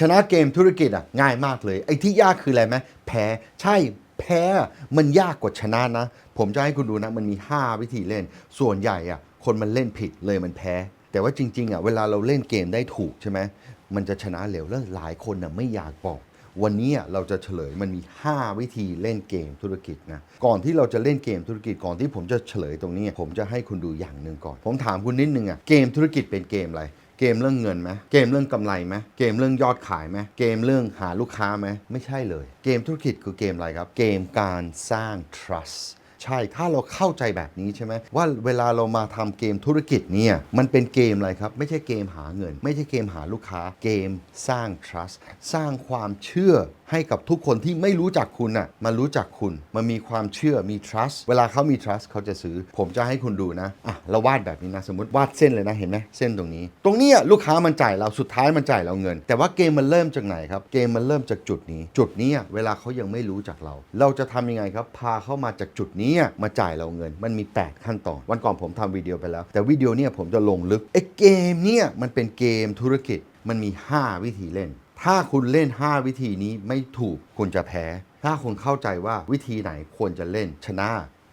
ชนะเกมธุรกิจอะง่ายมากเลย ไอ้ที่ยากคืออะไรไหมแพ้ใช่แพ้มันยากกว่าชนะนะ ผมจะให้คุณดูนะมันมี 5 วิธีเล่น ส่วนใหญ่อะคนมันเล่นผิดเลยมันแพ้ แต่ว่าจริงๆอะเวลาเราเล่นเกมได้ถูกใช่ไหมมันจะชนะเร็วแล้วหลายคนน่ะไม่อยากบอก วันนี้อะเราจะเฉลยมันมี 5 วิธีเล่นเกมธุรกิจนะก่อนที่เราจะเล่นเกมธุรกิจก่อนที่ผมจะเฉลยตรงนี้ ผมจะให้คุณดูอย่างหนึ่งก่อน ผมถามคุณนิดนึงอะเกมธุรกิจเป็นเกมอะไร เกมเรื่องเงินไหมเกมเรื่องกำไรไหมเกมเรื่องยอดขายไหมเกมเรื่องหาลูกค้าไหมไม่ใช่เลย เกมธุรกิจคือเกมอะไรครับ เกมการสร้าง trust ใช่ถ้าเราเข้าใจแบบนี้ใช่ไหมว่าเวลาเรามาทำเกมธุรกิจเนี่ยมันเป็นเกมอะไรครับ ไม่ใช่เกมหาเงิน ไม่ใช่เกมหาลูกค้าเกมสร้าง trust สร้างความเชื่อให้กับทุกคนที่ไม่รู้จักคุณน่ะมารู้จักคุณมามีความเชื่อมี trust เวลาเขามี trust เขาจะซื้อ ผมจะให้คุณดูนะอะเราวาดแบบนี้นะ สมมติวาดเส้นเลยนะเห็นไหมเส้นตรงนี้ ตรงนี้ลูกค้ามันจ่ายเราสุดท้ายมันจ่ายเราเงิน แต่ว่าเกมมันเริ่มจากไหนครับ เกมมันเริ่มจากจุดนี้ จุดนี้เวลาเขายังไม่รู้จักเรา เราจะทำยังไงครับ พาเข้ามาจากจุดนี้มาจ่ายเราเงิน มันมี 8 ขั้นตอน วันก่อนผมทำวิดีโอไปแล้ว แต่วิดีโอเนี่ยผมจะลงลึกไอ้เกมเนี่ยมันเป็นเกมธุรกิจมันมี 5 วิธีเล่น ถ้าคุณเล่น 5 วิธีนี้ไม่ถูกคุณจะแพ้ ถ้าคุณเข้าใจว่าวิธีไหนควรจะเล่นชนะ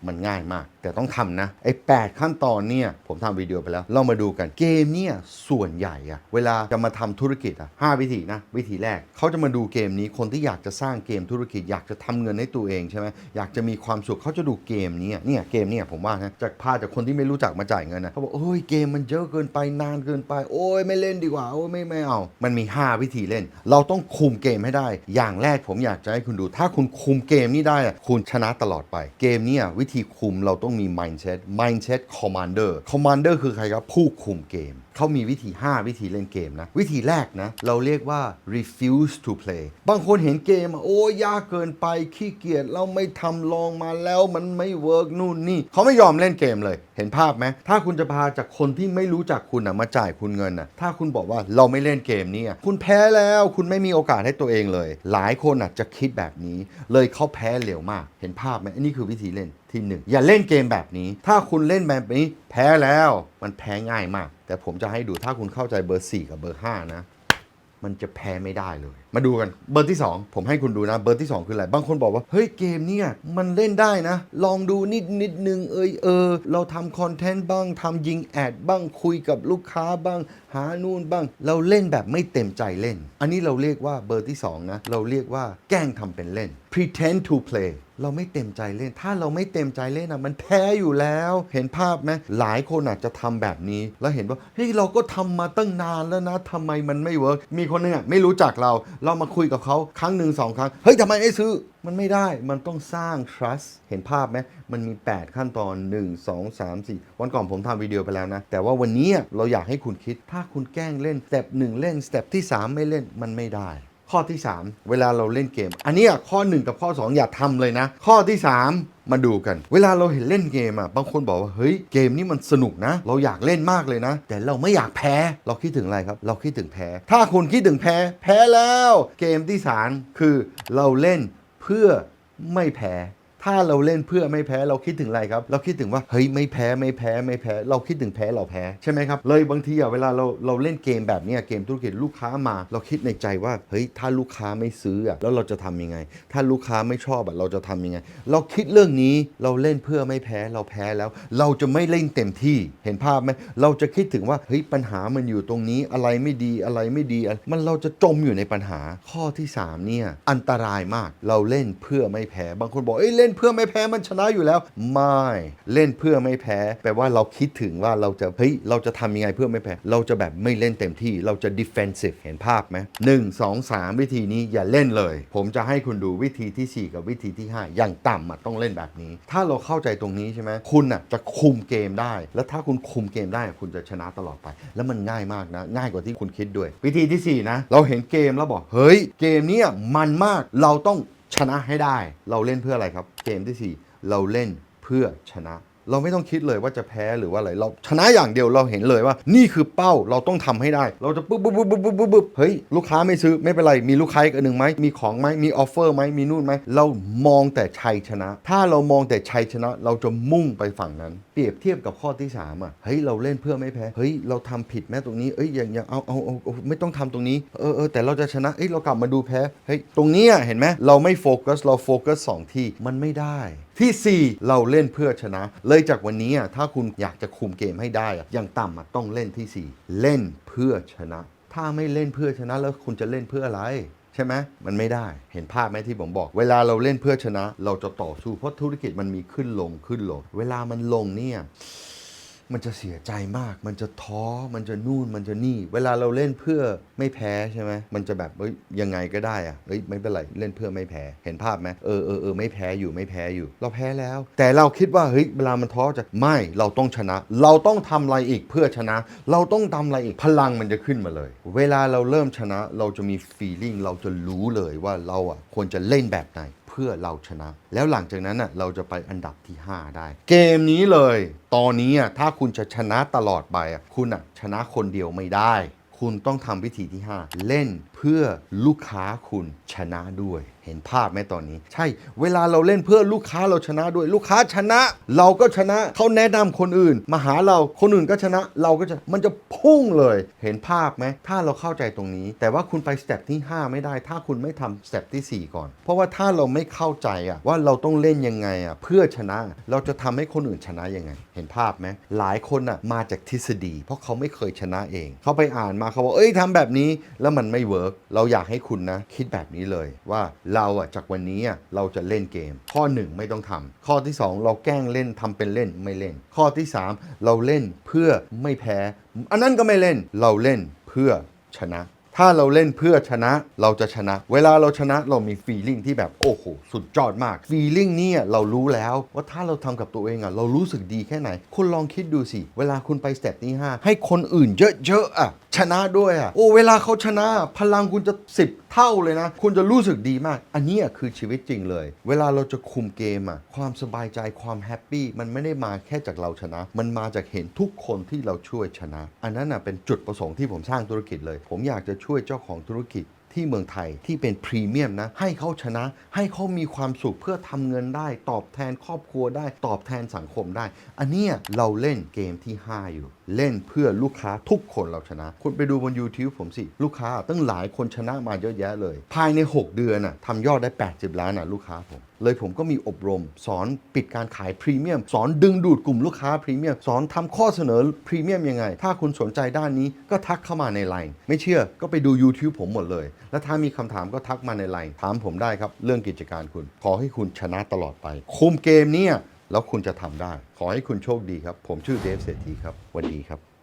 มันง่ายมาก แต่ต้องทำนะ ไอ้ 8 ขั้นตอนเนี่ยผมทำวิดีโอไปแล้ว เรามาดูกันเกมเนี่ยส่วนใหญ่อะเวลาจะมาทำธุรกิจอะห้าวิธีนะ วิธีแรกเขาจะมาดูเกมนี้คนที่อยากจะสร้างเกมธุรกิจ อยากจะทำเงินให้ตัวเองใช่ไหมอยากจะมีความสุขเขาจะดูเกมนี้เนี่ยเกมเนี่ยผมว่านะจากพาจากคนที่ไม่รู้จักมาจ่ายเงินนะเขาบอกโอ้ยเกมมันเยอะเกินไปนานเกินไป โอ้ยไม่เล่นดีกว่าโอ้ยไม่ไม่เอา มันมี 5 วิธีเล่น เราต้องคุมเกมให้ได้ อย่างแรกผมอยากจะให้คุณดู ถ้าคุณคุมเกมนี้ได้อะคุณชนะตลอดไปเกมเนี่ยวิธีคุมเราต้องมี mindset mindset commander commander คือใครครับ ผู้คุมเกม เขามีวิธี 5 วิธีเล่นเกมนะ วิธีแรกนะ เราเรียกว่า refuse to play บางคนเห็นเกมอะโอ้ยากเกินไปขี้เกียจเราไม่ทำลองมาแล้วมันไม่เวิร์กนู่นนี่ เขาไม่ยอมเล่นเกมเลย เห็นภาพไหม ถ้าคุณจะพาจากคนที่ไม่รู้จักคุณอะมาจ่ายคุณเงินอะถ้าคุณบอกว่าเราไม่เล่นเกมนี้อะคุณแพ้แล้วคุณไม่มีโอกาสให้ตัวเองเลย หลายคนอะจะคิดแบบนี้ เลยเขาแพ้เร็วมาก เห็นภาพไหมอันนี้คือวิธีเล่นที่หนึ่งอย่าเล่นเกมแบบนี้ ถ้าคุณเล่นแบบนี้ แพ้แล้วมันแพ้ง่ายมาก แต่ผมจะให้ดูถ้าคุณเข้าใจเบอร์ 4 กับเบอร์ 5 นะ มันจะแพ้ไม่ได้เลย มาดูกันเบอร์ที่ 2 ผมให้คุณดูนะ เบอร์ที่ 2 คืออะไร บางคนบอกว่า เฮ้ยเกมเนี่ยมันเล่นได้นะ ลองดูนิดนิดนึงเอยเออ เราทำคอนเทนต์บ้างทำยิงแอดบ้างคุยกับลูกค้าบ้าง หานู่นบ้าง เราเล่นแบบไม่เต็มใจเล่น อันนี้เราเรียกว่าเบอร์ที่ 2 นะ เราเรียกว่าแกล้งทำเป็นเล่น pretend to play เราไม่เต็มใจเล่น ถ้าเราไม่เต็มใจเล่นอะมันแพ้อยู่แล้ว เห็นภาพไหมหลายคนอาจจะทำแบบนี้ แล้วเห็นว่าเฮ้ยเราก็ทำมาตั้งนานแล้วนะทำไมมันไม่เวิร์กมีคนนึงอะไม่รู้จักเรา เรามาคุยกับเขาครั้งหนึ่งสองครั้ง เฮ้ยทำไมไม่ซื้อ มันไม่ได้ มันต้องสร้าง trust เห็นภาพไหมมันมี 8 ขั้นตอน 1 2 3 4 วันก่อนผมทำวิดีโอไปแล้วนะ แต่ว่าวันนี้เราอยากให้คุณคิด ถ้าคุณแกล้งเล่นสเต็ปหนึ่งเล่นสเต็ปที่ 3 ไม่เล่นมันไม่ได้ ข้อที่ 3 เวลาเราเล่นเกม อันนี้ข้อ 1 กับข้อ 2 อย่าทำเลยนะ ข้อที่ 3 มาดูกัน เวลาเราเห็นเล่นเกมอะบางคนบอกว่าเฮ้ยเกมนี้มันสนุกนะ เราอยากเล่นมากเลยนะ แต่เราไม่อยากแพ้ เราคิดถึงอะไรครับ เราคิดถึงแพ้ ถ้าคุณคิดถึงแพ้ แพ้แล้ว เกมที่สามคือเราเล่นเพื่อไม่แพ้ ถ้าเราเล่นเพื่อไม่แพ้เราคิดถึงอะไรครับ เราคิดถึงว่าเฮ้ยไม่แพ้ไม่แพ้ไม่แพ้ เราคิดถึงแพ้เราแพ้ใช่ไหมครับเลยบางทีอะเวลาเราเราเล่นเกมแบบนี้เกมธุรกิจลูกค้ามา เราคิดในใจว่าเฮ้ยถ้าลูกค้าไม่ซื้ออะแล้วเราจะทำยังไง ถ้าลูกค้าไม่ชอบอะเราจะทำยังไง เราคิดเรื่องนี้เราเล่นเพื่อไม่แพ้เราแพ้แล้ว เราจะไม่เล่นเต็มที่เห็นภาพไหมเราจะคิดถึงว่าเฮ้ยปัญหามันอยู่ตรงนี้อะไรไม่ดีอะไรไม่ดี มันเราจะจมอยู่ในปัญหาข้อที่สามเนี่ยอันตรายมากเราเล่นเพื่อไม่แพ้บางคนบอกเอ้ยเล่นเพื่อไม่แพ้มันชนะอยู่แล้ว ไม่เล่นเพื่อไม่แพ้ แปลว่าเราคิดถึงว่าเราจะเฮ้ยเราจะทำยังไงเพื่อไม่แพ้ เราจะแบบไม่เล่นเต็มที่เราจะ defensive เห็นภาพไหมหนึ่งสองสามวิธีนี้อย่าเล่นเลย ผมจะให้คุณดูวิธีทีสี่4 กับวิธีที่ 5 อย่างต่ำต้องเล่นแบบนี้ ถ้าเราเข้าใจตรงนี้ใช่ไหมคุณอะจะคุมเกมได้ แล้วถ้าคุณคุมเกมได้คุณจะชนะตลอดไป แล้วมันง่ายมากนะ ง่ายกว่าที่คุณคิดด้วย วิธีทีสี่4 นะ เราเห็นเกมแล้วบอกเฮ้ยเกมนี้มันมากเราต้อง ชนะให้ได้ เราเล่นเพื่ออะไรครับ เกมที่สี่เราเล่นเพื่อชนะ เราไม่ต้องคิดเลยว่าจะแพ้หรือว่าอะไรเราชนะอย่างเดียวเราเห็นเลยว่า นี่คือเป้าเราต้องทำให้ได้ เราจะปุ๊บปุ๊บปุ๊บปุ๊บปุ๊บปุ๊บเฮ้ยลูกค้าไม่ซื้อไม่เป็นไรมีลูกค้าอีกหนึ่งไหมมีของไหมมีออฟเฟอร์ไหมมีนู่นไหมเรามองแต่ชัยชนะ ถ้าเรามองแต่ชัยชนะ เราจะมุ่งไปฝั่งนั้น เปรียบเทียบกับข้อที่สามอะเฮ้ยเราเล่นเพื่อไม่แพ้เฮ้ยเราทำผิดแม้ตรงนี้เอ้ยอย่างอย่างเอาเอาเอาไม่ต้องทำตรงนี้เออเออแต่เราจะชนะเอ้ยเรากลับมาดูแพ้เฮ้ยตรงนี้เห็นไหมเราไม่โฟกัสเราโฟกัสสองที่มันไม่ได้ ที่ 4 เราเล่นเพื่อชนะ เลยจากวันนี้อะถ้าคุณอยากจะคุมเกมให้ได้อย่างต่ำต้องเล่นที่ 4 เล่นเพื่อชนะ ถ้าไม่เล่นเพื่อชนะแล้วคุณจะเล่นเพื่ออะไรใช่ไหมมันไม่ได้ เห็นภาพไหมที่ผมบอก เวลาเราเล่นเพื่อชนะ เราจะต่อสู้เพราะธุรกิจมันมีขึ้นลงขึ้นลง เวลามันลงเนี่ย มันจะเสียใจมาก มันจะท้อ มันจะนู่น มันจะนี่ เวลาเราเล่นเพื่อไม่แพ้ใช่ไหมมันจะแบบเอ้ยยังไงก็ได้อะเอ้ยไม่เป็นไรเล่นเพื่อไม่แพ้ เห็นภาพไหมเออเออเออไม่แพ้อยู่ไม่แพ้อยู่ เราแพ้แล้ว แต่เราคิดว่าเฮ้ยเวลามันท้อจะไม่เราต้องชนะ เราต้องทำอะไรอีกเพื่อชนะ เราต้องทำอะไรอีกพลังมันจะขึ้นมาเลย เวลาเราเริ่มชนะเราจะมี feeling เราจะรู้เลยว่าเราอะควรจะเล่นแบบไหน พื่อเราชนะ แล้วหลังจากนั้นอะเราจะไปอันดับที่ 5 ได้ เกมนี้เลย ตอนนี้อะถ้าคุณจะชนะตลอดไปอะคุณอะชนะคนเดียวไม่ได้ คุณต้องทำวิธีที่ 5 เล่นเพื่อลูกค้าคุณชนะด้วย เห็นภาพไหมตอนนี้ ใช่ เวลาเราเล่นเพื่อลูกค้าเราชนะด้วย ลูกค้าชนะ เราก็ชนะเขาแนะนำคนอื่น มาหาเราคนอื่นก็ชนะ เราก็จะมันจะพุ่งเลย เห็นภาพไหมถ้าเราเข้าใจตรงนี้ แต่ว่าคุณไปสเต็ปที่ 5 ไม่ได้ ถ้าคุณไม่ทำสเต็ปที่ 4 ก่อน เพราะว่าถ้าเราไม่เข้าใจอะว่าเราต้องเล่นยังไงอะเพื่อชนะเราจะทำให้คนอื่นชนะยังไง เห็นภาพไหมหลายคนอะมาจากทฤษฎี เพราะเขาไม่เคยชนะเองเขาไปอ่านมาเขาบอกเอ้ยทำแบบนี้แล้วมันไม่เวิร์กเราอยากให้คุณนะ คิดแบบนี้เลยว่าเราอะจากวันนี้อะเราจะเล่นเกม ข้อ 1 ไม่ต้องทำข้อที่ 2 เราแกล้งเล่นทำเป็นเล่นไม่เล่น ข้อที่ 3 เราเล่นเพื่อไม่แพ้ อันนั้นก็ไม่เล่นเราเล่นเพื่อชนะ ถ้าเราเล่นเพื่อชนะเราจะชนะ เวลาเราชนะเรามีฟีลิ่งที่แบบโอ้โหสุดยอดมากฟีลิ่งนี่เรารู้แล้วว่าถ้าเราทำกับตัวเองอะเรารู้สึกดีแค่ไหน คุณลองคิดดูสิ เวลาคุณไปสเต็ปที่5ให้คนอื่นเยอะๆอะชนะด้วยอะโอ้เวลาเขาชนะ พลังคุณจะ 10 เท่าเลยนะ คุณจะรู้สึกดีมาก อันนี้คือชีวิตจริงเลย เวลาเราจะคุมเกมอะความสบายใจความแฮปปี้มันไม่ได้มาแค่จากเราชนะ มันมาจากเห็นทุกคนที่เราช่วยชนะ อันนั้นอะเป็นจุดประสงค์ที่ผมสร้างธุรกิจเลย ผมอยากจะชช่วยเจ้าของธุรกิจ ที่เมืองไทยที่เป็นพรีเมียมนะให้เขาชนะให้เขามีความสุขเพื่อทำเงินได้ ตอบแทนครอบครัวได้ ตอบแทนสังคมได้ อันเนี้ยเราเล่นเกมที่ 5 อยู่ เล่นเพื่อลูกค้าทุกคนเราชนะ คุณไปดูบน YouTube ผมสิ ลูกค้าตั้งหลายคนชนะมาเยอะแยะเลย ภายใน 6 เดือนน่ะทำยอดได้ 80 ล้านน่ะลูกค้าผมเลยผมก็มีอบรม สอนปิดการขายพรีเมียม สอนดึงดูดกลุ่มลูกค้าพรีเมียม สอนทำข้อเสนอพรีเมียมยังไง ถ้าคุณสนใจด้านนี้ก็ทักเข้ามาในไลน์ไม่เชื่อก็ไปดู YouTube ผมหมดเลยและถ้ามีคำถามก็ทักมาในไลน์ถามผมได้ครับ เรื่องกิจการคุณ ขอให้คุณชนะตลอดไป คุมเกมเนี่ยแล้วคุณจะทำได้ ขอให้คุณโชคดีครับ ผมชื่อเดฟเศรษฐีครับสวัสดีครับ